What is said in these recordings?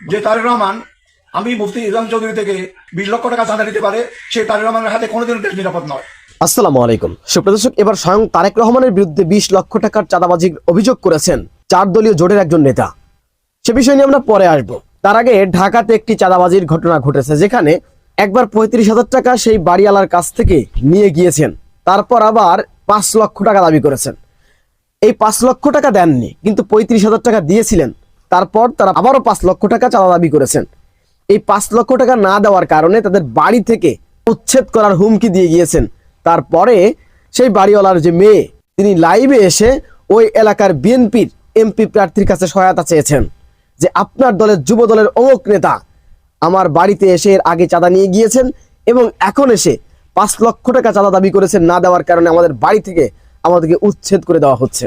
যে তারেক রহমান, আমি মুফতি ইসলাম চৌধুরী থেকে বিশ লক্ষ টাকা চাঁদা নিতে পারে সেই তারেক রহমানের হাতে কোনোদিন দেশ নিরাপদ নয়। আসসালামু আলাইকুম। সুপ্রদর্শক এবার স্বয়ং তারেক রহমানের বিরুদ্ধে বিশ লক্ষ টাকার চাঁদাবাজির অভিযোগ করেছেন চার দলীয় জোটের একজন নেতা। সে বিষয় নিয়ে আমরা পরে আসব। তার আগে ঢাকাতে একটি চাঁদাবাজির ঘটনা ঘটেছে, যেখানে একবার পঁয়ত্রিশ হাজার টাকা সেই বাড়িওয়ালার কাছ থেকে নিয়ে গিয়েছেন। তারপর আবার পাঁচ লক্ষ টাকা দাবি করেছেন। এই পাঁচ লক্ষ টাকা দেননি, কিন্তু পঁয়ত্রিশ হাজার টাকা দিয়েছিলেন। তারপর তারা আবারও পাঁচ লক্ষ টাকা চাঁদা দাবি করেছেন। এই পাঁচ লক্ষ টাকা না দেওয়ার কারণে তাদের বাড়ি থেকে উচ্ছেদ করার হুমকি দিয়ে গিয়েছেন। তারপরে সেই বাড়িওয়ালার যে মেয়ে, তিনি লাইভে এসে ওই এলাকার বিএনপির এমপি প্রার্থীর কাছে সহায়তা চেয়েছেন যে আপনার দলের যুব দলের অমুক নেতা আমার বাড়িতে এসে এর আগে চাঁদা নিয়ে গিয়েছেন এবং এখন এসে পাঁচ লক্ষ টাকা চাঁদা দাবি করেছেন না দেওয়ার কারণে আমাদের বাড়ি থেকে আমাদেরকে উচ্ছেদ করে দেওয়া হচ্ছে।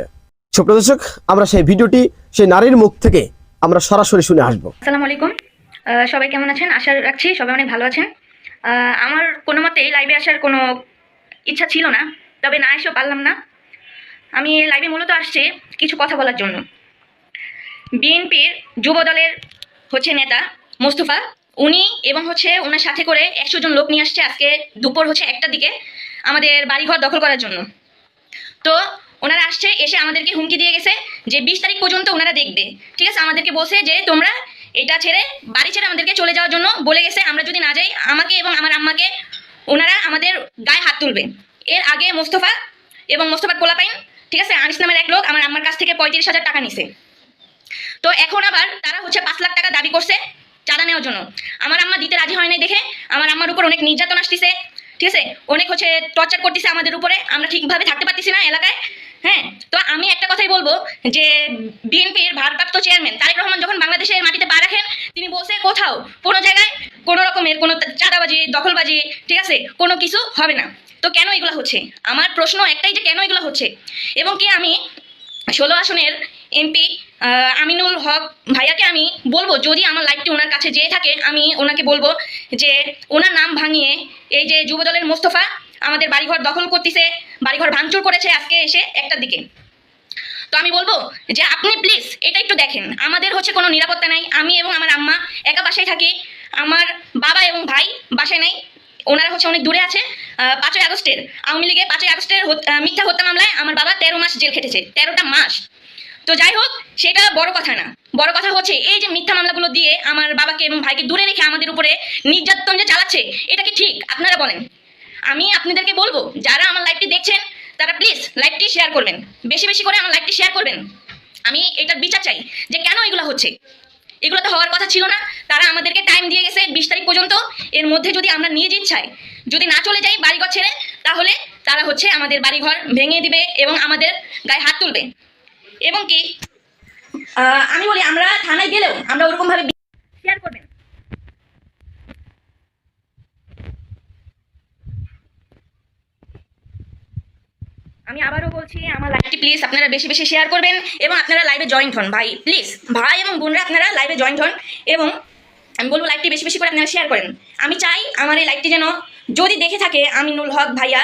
সুপ্রদর্শক আমরা সেই ভিডিওটি সেই নারীর মুখ থেকে আমরা সরাসরি শুনে আসব। আসসালামু আলাইকুম। সবাই কেমন আছেন? আশা রাখছি সবাই অনেক ভালো আছেন। আমার কোনো মতে এই লাইভে আসার কোনো ইচ্ছা ছিল না, তবে না এসেও পারলাম না। আমি লাইভে মূলত আসছি কিছু কথা বলার জন্য। বিএনপির যুব দলের হচ্ছে নেতা মোস্তফা, উনি এবং হচ্ছে ওনার সাথে করে একশো জন লোক নিয়ে আসছে আজকে দুপুর হচ্ছে একটার দিকে আমাদের বাড়িঘর দখল করার জন্য। তো ওনারা আসছে, এসে আমাদেরকে হুমকি দিয়ে গেছে যে বিশ তারিখ পর্যন্ত ওনারা দেখবে। ঠিক আছে? আমাদেরকে বসে যে তোমরা এটা ছেড়ে বাড়ি ছেড়ে আমাদেরকে চলে যাওয়ার জন্য বলে গেছে, আমরা যদি না যাই, আমাকে এবং আমার আম্মাকে ওনারা আমাদের গায়ে হাত তুলবে। এর আগে মোস্তফা এবং মোস্তফার পোলাপাইন ঠিক আছে? আনিস নামের এক লোক আমার আম্মার কাছ থেকে পঁয়ত্রিশ হাজার টাকা নিছে। তো এখন আবার তারা হচ্ছে পাঁচ লাখ টাকা দাবি করছে চাঁদা নেওয়ার জন্য। আমার আম্মা দিতে রাজি হয় নাই দেখে, আমার আম্মার উপর অনেক নির্যাতন আসতেছে, ঠিক আছে? অনেক হচ্ছে টর্চার করতেছে আমাদের উপরে, আমরা ঠিকভাবে থাকতে পারতেছি না এলাকায়। হ্যাঁ তো আমি একটা কথাই বলব যে বিএনপির ভারপ্রাপ্ত চেয়ারম্যান তারেক রহমান যখন বাংলাদেশের মাটিতে পা রাখেন, তিনি বসে কোথাও, কোনো জায়গায় কোনো রকমের কোনো চাঁদাবাজি, দখলবাজি, ঠিক আছে, কোনো কিছু হবে না। তো কেন এগুলো হচ্ছে? আমার প্রশ্ন একটাই যে কেন এগুলো হচ্ছে? এবং কি আমি ষোলো আসনের এমপি আমিনুল হক ভাইয়াকে আমি বলব, যদি আমার লাইফটি ওনার কাছে যেয়ে থাকে, আমি ওনাকে বলব যে ওনার নাম ভাঙিয়ে এই যে যুবদলের মোস্তফা আমাদের বাড়িঘর দখল করতেছে, বাড়িঘর ভাঙচুর করেছে আজকে এসে একটার দিকে। তো আমি বলব যে আপনি প্লিজ এটা একটু দেখেন। আমাদের হচ্ছে কোনো নিরাপত্তা নাই। আমি এবং আমার আম্মা একা বাসায় থাকি। আমার বাবা এবং ভাই বাসায় নাই। ওনারা হচ্ছে অনেক দূরে আছে। পাঁচই আগস্টের আওয়ামী লীগে পাঁচই আগস্টের মিথ্যা হত্যা মামলায় আমার বাবা তেরো মাস জেল খেটেছে। তেরোটা মাস। তো যাই হোক, সেটা বড় কথা না। বড় কথা হচ্ছে এই যে মিথ্যা মামলাগুলো দিয়ে আমার বাবাকে এবং ভাইকে দূরে রেখে আমাদের উপরে নির্যাতন যে চালাচ্ছে, এটা কি ঠিক? আপনারা বলেন। আমি আপনাদেরকে বলব, যারা আমার লাইভটি দেখছেন, তারা প্লিজ লাইভটি শেয়ার করবেন। বেশি বেশি করে আমার লাইভটি শেয়ার করবেন। আমি এটার বিচার চাই যে কেন এগুলো হচ্ছে। এগুলো তো হওয়ার কথা ছিল না। তারা আমাদেরকে টাইম দিয়ে গেছে বিশ তারিখ পর্যন্ত। এর মধ্যে যদি আমরা নিজ ইচ্ছায় যদি না চলে যাই বাড়িঘর ছেড়ে, তাহলে তারা হচ্ছে আমাদের বাড়িঘর ভেঙে দিবে এবং আমাদের গায়ে হাত তুলবে। এবং কি? আমি বলি, আমরা থানায় গেলেও আমরা ওরকম ভাবে শেয়ার করবেন আমি আবারও বলছি, আমার লাইভটি প্লিজ আপনারা বেশি বেশি শেয়ার করবেন এবং আপনারা লাইভে জয়েন্ট হন। ভাই প্লিজ ভাই এবং বোনরা আপনারা লাইভে জয়েন্ট হন এবং আমি বলব লাইভটি বেশি বেশি করে আপনারা শেয়ার করেন। আমি চাই আমার এই লাইভটি যেন যদি দেখে থাকে আমিনুল হক ভাইয়া,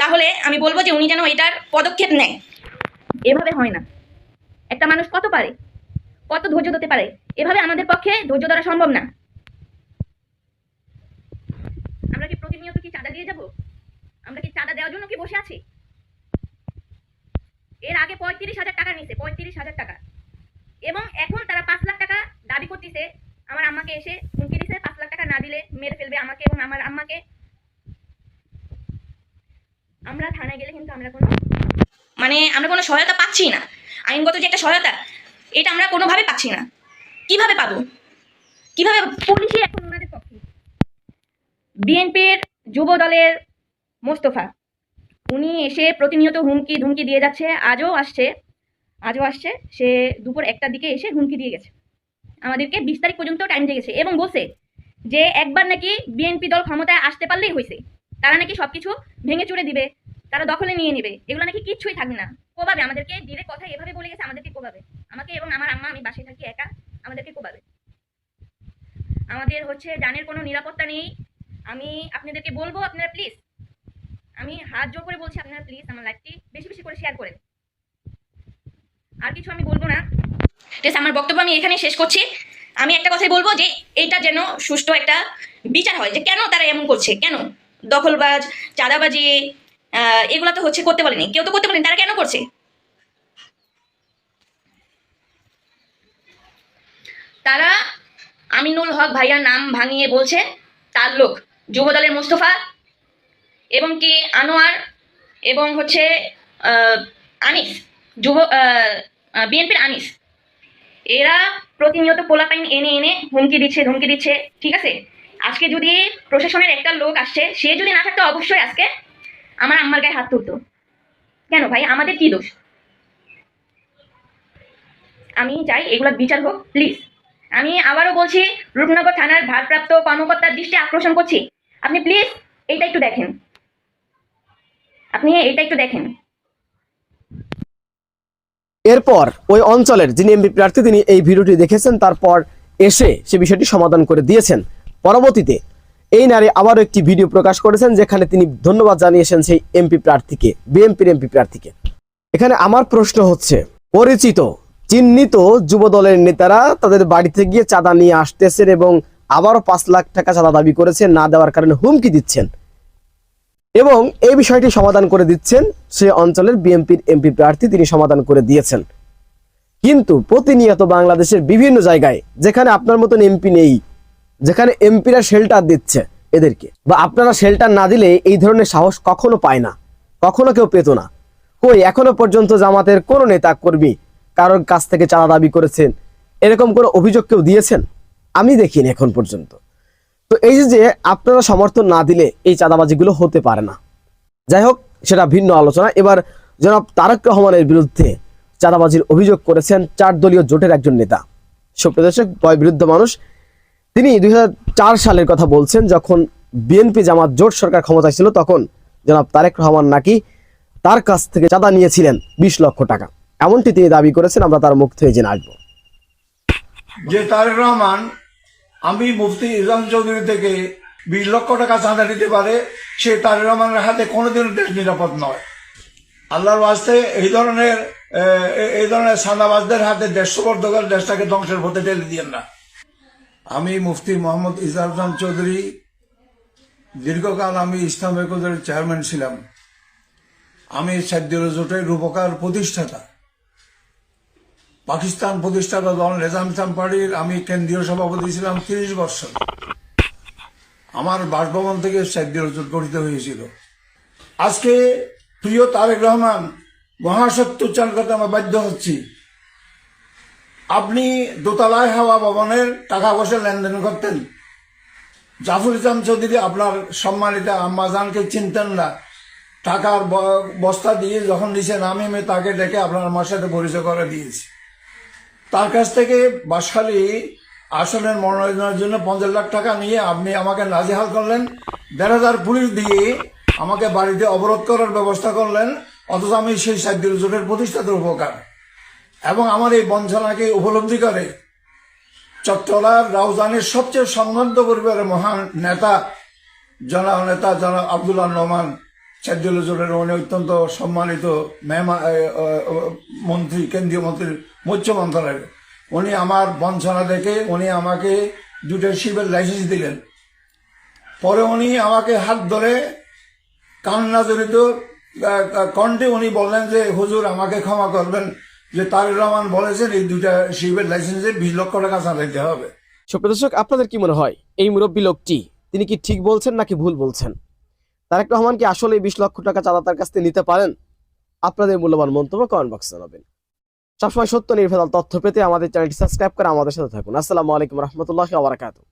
তাহলে আমি বলব যে উনি যেন এটার পদক্ষেপ নেয়। এভাবে হয় না। একটা মানুষ কত পারে? কত ধৈর্য ধরতে পারে? এভাবে আমাদের পক্ষে ধৈর্য ধরা সম্ভব না। আমরা কি প্রতিনিয়ত কি চাঁদা দিয়ে যাব? আমরা কি চাঁদা দেওয়ার জন্য কি বসে আছি? এর আগে পঁয়ত্রিশ হাজার টাকা নিছে, পঁয়ত্রিশ হাজার টাকা। এবং এখন তারা পাঁচ লাখ টাকা দাবি করতেছে, আমার আম্মাকে এসে হুমকি দিছে, পাঁচ লাখ টাকা না দিলে মেরে ফেলবে আমাকে এবং আমার আম্মাকে। আমরা থানায় গেলে কিন্তু আমরা কোনো মানে আমরা কোনো সহায়তা পাচ্ছি না। আইনগত যে একটা সহায়তা, এটা আমরা কোনোভাবে পাচ্ছি না। কীভাবে পাবো? কীভাবে পুলিশই এখন ওনাদের পক্ষে? বিএনপির যুব দলের মোস্তফা। উনি এসে প্রতিনিয়ত হুমকি ধুমকি দিয়ে যাচ্ছে, আজও আসছে আজও আসছে, সে দুপুর একটার দিকে এসে হুমকি দিয়ে গেছে। আমাদেরকে বিশ তারিখ পর্যন্ত টাইম দিয়ে গেছে এবং বলছে যে একবার নাকি বিএনপি দল ক্ষমতায় আসতে পারলেই হয়েছে। তারা নাকি সবকিছু ভেঙে চুড়ে দিবে, তারা দখলে নিয়ে নেবে। এগুলো নাকি কিচ্ছুই থাকবে না। কোবাবে, আমাদেরকে ডিরেক্ট কথা এভাবে বলে গেছে, আমাদেরকে কোবাবে। আমাকে এবং আমার আম্মা, আমি বাসায় থাকি একা, আমাদেরকে কোবাবে। আমাদের হচ্ছে জানের কোনো নিরাপত্তা নেই। আমি আপনাদেরকে বলব আপনারা প্লিজ আমি হাত জোর করে বলছি আপনারা প্লিজ আমার লাইভটি বেশি বেশি করে শেয়ার করেন। আর কিছু আমি বলব না। ঠিক আমার বক্তব্য আমি এখানেই শেষ করছি। আমি একটা কথাই বলব যে, এইটা যেন সুষ্ঠু একটা বিচার হয় যে, কেন তারা এমন করছে? কেন? দখলবাজ, চাঁদাবাজি এগুলো তো হচ্ছে করতে বলেনি। কেউ তো করতে বলেনি, তারা কেন করছে? তারা আমিনুল হক ভাইয়ার নাম ভাঙিয়ে বলছে, তার লোক, যুবদলের মোস্তফা এবং কি আনোয়ার এবং হচ্ছে আনিস, যুব বিএনপির আনিস। এরা প্রতিনিয়ত পোলাপাইন এনে এনে হুমকি দিচ্ছে, ধমকি দিচ্ছে, ঠিক আছে? আজকে যদি প্রশাসনের একটা লোক আসছে, সে যদি না থাকতো অবশ্যই আজকে আমার আম্মার গায়ে হাত তুলতো। কেন ভাই? আমাদের কি দোষ? আমি চাই এগুলোর বিচার হোক প্লিজ আমি আবারও বলছি, রূপনগর থানার ভারপ্রাপ্ত কর্মকর্তার দৃষ্টি আকর্ষণ করছি। আপনি প্লিজ এইটা একটু দেখেন। আপনি এইটা একটু দেখেন। এরপর ওই অঞ্চলের যিনি এমপি প্রার্থী, তিনি এই ভিডিওটি দেখেছেন, তারপর এসে সে বিষয়টি সমাধান করে দিয়েছেন। পরবর্তীতে এই নারী আবারও একটি ভিডিও প্রকাশ করেছেন, যেখানে তিনি ধন্যবাদ জানিয়েছেন সেই এমপি প্রার্থীকে, বিএনপির এমপি প্রার্থীকে। এখানে আমার প্রশ্ন হচ্ছে, পরিচিত, চিহ্নিত যুব দলের নেতারা তাদের বাড়িতে গিয়ে চাঁদা নিয়ে আসতেছেন এবং আবারও পাঁচ লাখ টাকা চাঁদা দাবি করেছেন, না দেওয়ার কারণে হুমকি দিচ্ছেন। এবং এই বিষয়টি সমাধান করে দিচ্ছেন সে অঞ্চলের বিএনপির এমপি প্রার্থী, তিনি সমাধান করে দিয়েছেন। কিন্তু প্রতিনিয়ত বাংলাদেশের বিভিন্ন জায়গায়, যেখানে আপনার মতন এমপি নেই, যেখানে এমপিরা শেল্টার দিচ্ছে এদেরকে, বা আপনারা শেল্টার না দিলে এই ধরনের সাহস কখনো পায় না, কখনো কেউ পেত না। কই, এখনও পর্যন্ত জামাতের কোনো নেতা কর্মী কারোর কাছ থেকে চাঁদা দাবি করেছেন? এরকম কোনো অভিযোগ কেউ দিয়েছেন? আমি দেখিনি এখন পর্যন্ত। তো এই যে আপনারা সমর্থন না দিলে এই চাঁদাবাজিগুলো হতে পারে না। যাই হোক, সেটা ভিন্ন আলোচনা। এবার জনাব তারেক রহমানের বিরুদ্ধে চাঁদাবাজির অভিযোগ করেছেন চার দলীয় জোটের একজন নেতা। সুপ্রদর্শক বয় বিরুদ্ধ মানুষ, তিনি দুই সালের কথা বলছেন, যখন বিএনপি জামাত জোট সরকার ক্ষমতায় ছিল, তখন জনাব তারেক রহমান নাকি তার কাছ থেকে চাঁদা নিয়েছিলেন বিশ লক্ষ টাকা। এমনটি তিনি দাবি করেছেন, আমরা তার মুখ থেকে জেনে আসব। যে তারেক রহমান আমি মুফতি ইসলাম চৌধুরী থেকে বিশ লক্ষ টাকা চাঁদা দিতে পারে, সে তারেক রহমানের হাতে কোনোদিন দেশ নিরাপদ নয়। আল্লাহর ওয়াস্তে এই ধরনের এই ধরনের সাদাবাজদের হাতে দেশ সুবর্দ করে দেশটাকে ধ্বংসের পথে ঠেলে দিয়েন না। আমি মুফতি মোহাম্মদ ইসলাম চৌধুরী, দীর্ঘকাল আমি ইসলাম একদের চেয়ারম্যান ছিলাম। আমি সাদ্যুল জোটের রূপকার প্রতিষ্ঠাতা। পাকিস্তান প্রতিষ্ঠাতা দল নেজাম ইসলাম পার্টির আমি কেন্দ্রীয় সভাপতি ছিলাম তিরিশ বছর। আমার বাসভবন থেকে জোট গঠিত হয়েছিল। আজকে প্রিয় তারেক রহমান মহাসত্য উচ্চারণ করতে আমরা বাধ্য হচ্ছি। আপনি দোতলায় হাওয়া ভবনের টাকা পয়সা লেনদেন করতেন। জাফর ইসলাম চৌধুরী আপনার সম্মানিতা আম্মাজানকে চিনতেন না। টাকার বস্তা দিয়ে যখন নিচে নামিয়ে তাকে ডেকে আপনার আমার সাথে পরিচয় করে দিয়েছি। তার কাছ থেকে বাসখালী আসনের মনোনয়নের জন্য পঞ্চাশ লাখ টাকা নিয়ে আপনি আমাকে নাজেহাল করলেন। দেড় হাজার পুলিশ দিয়ে আমাকে বাড়িতে অবরোধ করার ব্যবস্থা করলেন, অথচ আমি সেই সাদ্যুল জোটের প্রতিষ্ঠাতার উপকার। এবং আমার এই বঞ্চনাকে উপলব্ধি করে চট্টলার রাউজানের সবচেয়ে সম্ভ্রান্ত পরিবারের মহান নেতা জনা নেতা জনাব আব্দুল্লাহ নোমান সাদ্দুল জোরের উনি অত্যন্ত সম্মানিত মেহমান মন্ত্রী, কেন্দ্রীয় মন্ত্রী মৎস্য মন্ত্রণালয়ের। উনি আমার বঞ্চনা দেখে উনি আমাকে দুটো শিবের লাইসেন্স দিলেন। পরে উনি আমাকে হাত ধরে কান্না জড়িত কণ্ঠে উনি বললেন যে, হুজুর, আমাকে ক্ষমা করবেন যে তারেক রহমান বলেছেন এই দুইটা শিবের লাইসেন্সে বিশ লক্ষ টাকা চাঁদাইতে হবে। সুপ্রদর্শক আপনাদের কি মনে হয়? এই মুরব্বী লোকটি, তিনি কি ঠিক বলছেন নাকি ভুল বলছেন? তারেক রহমান কি আসলে বিশ লক্ষ টাকা চাঁদা তার কাছ থেকে নিতে পারেন? আপনাদের মূল্যবান মন্তব্য কমেন্ট বক্সে জানাবেন। সবসময় সত্য নির্ভেদাল তথ্য পেতে আমাদের চ্যানেলটি সাবস্ক্রাইব করে আমাদের সাথে থাকুন। আসসালামু আলাইকুম রহমতুল্লাহ আবরাকাতু